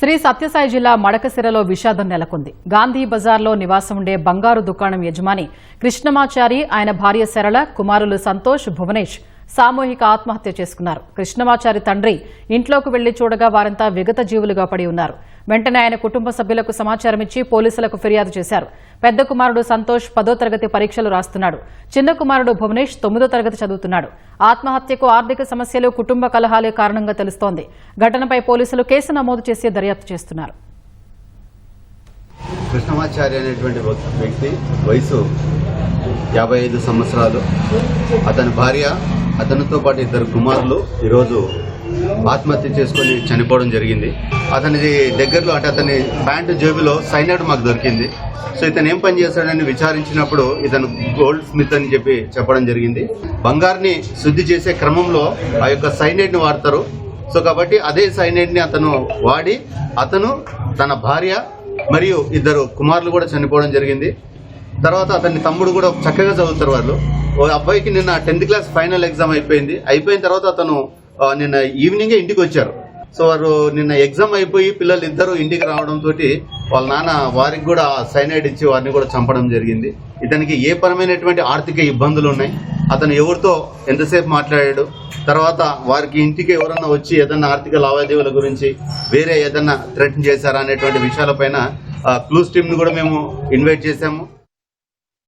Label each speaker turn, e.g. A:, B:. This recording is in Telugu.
A: శ్రీ సత్యసాయి జిల్లా మడకసిరలో విషాదం నెలకొంది. గాంధీ బజార్లో నివాసం ఉండే బంగారు దుకాణం యజమాని కృష్ణమాచారి ఆయన భార్య సరళ కుమారులు సంతోష్ భువనేష్ సామూహిక ఆత్మహత్య చేసుకున్నారు. కృష్ణమాచారి తండ్రి ఇంట్లోకి వెళ్ళి చూడగా వారంతా విగత జీవులుగా పడి ఉన్నారు. వెంటనే ఆయన కుటుంబ సభ్యులకు సమాచారం ఇచ్చి పోలీసులకు ఫిర్యాదు చేశారు. పెద్ద కుమారుడు సంతోష్ పదో తరగతి పరీక్షలు రాస్తున్నాడు. చిన్న కుమారుడు భువనేష్ తొమ్మిదో తరగతి చదువుతున్నాడు. ఆత్మహత్యకు ఆర్థిక సమస్యలు కుటుంబ కలహాలే కారణంగా తెలుస్తోంది. ఘటనపై పోలీసులు కేసు నమోదు చేసి దర్యాప్తు చేస్తున్నారు.
B: కృష్ణమాచార్య అనేటువంటి వ్యక్తి వయసు యాభై ఐదు సంవత్సరాలు. అతని భార్య అతనితో పాటు ఇద్దరు కుమారులు ఈరోజు ఆత్మహత్య చేసుకొని చనిపోవడం జరిగింది. అతని దగ్గరలో అంటే అతని ప్యాంటు జేబులో సైనైడ్ మాకు దొరికింది. సో ఇతను ఏం పని చేస్తాడని విచారించినప్పుడు ఇతను గోల్డ్ స్మిత్ అని చెప్పి చెప్పడం జరిగింది. బంగారుని శుద్ధి చేసే క్రమంలో ఆ యొక్క సైనైడ్ని వాడతారు. సో కాబట్టి అదే సైనైడ్ని అతను వాడి అతను తన భార్య మరియు ఇద్దరు కుమారులు కూడా చనిపోవడం జరిగింది. తర్వాత అతని తమ్ముడు కూడా చక్కగా చదువుతారు వాళ్ళు. ఓ అబ్బాయికి నిన్న టెన్త్ క్లాస్ ఫైనల్ ఎగ్జామ్ అయిపోయింది. అయిపోయిన తర్వాత అతను నిన్న ఈవినింగే ఇంటికి వచ్చారు. సో వారు నిన్న ఎగ్జామ్ అయిపోయి పిల్లలు ఇద్దరు ఇంటికి రావడం తోటి వాళ్ళ నాన్న వారికి కూడా సైనైడ్ ఇచ్చి వారిని కూడా చంపడం జరిగింది. ఇతనికి ఏ పరమైనటువంటి ఆర్థిక ఇబ్బందులు ఉన్నాయి? అతను ఎవరితో ఎంతసేపు మాట్లాడాడు? తర్వాత వారికి ఇంటికి ఎవరన్నా వచ్చి ఏదన్నా ఆర్థిక లావాదేవీల గురించి వేరే ఏదన్నా థ్రెట్ చేశారా అనేటువంటి విషయాలపైన క్లూస్ టీమ్ని కూడా మేము ఇన్వైట్ చేశాము.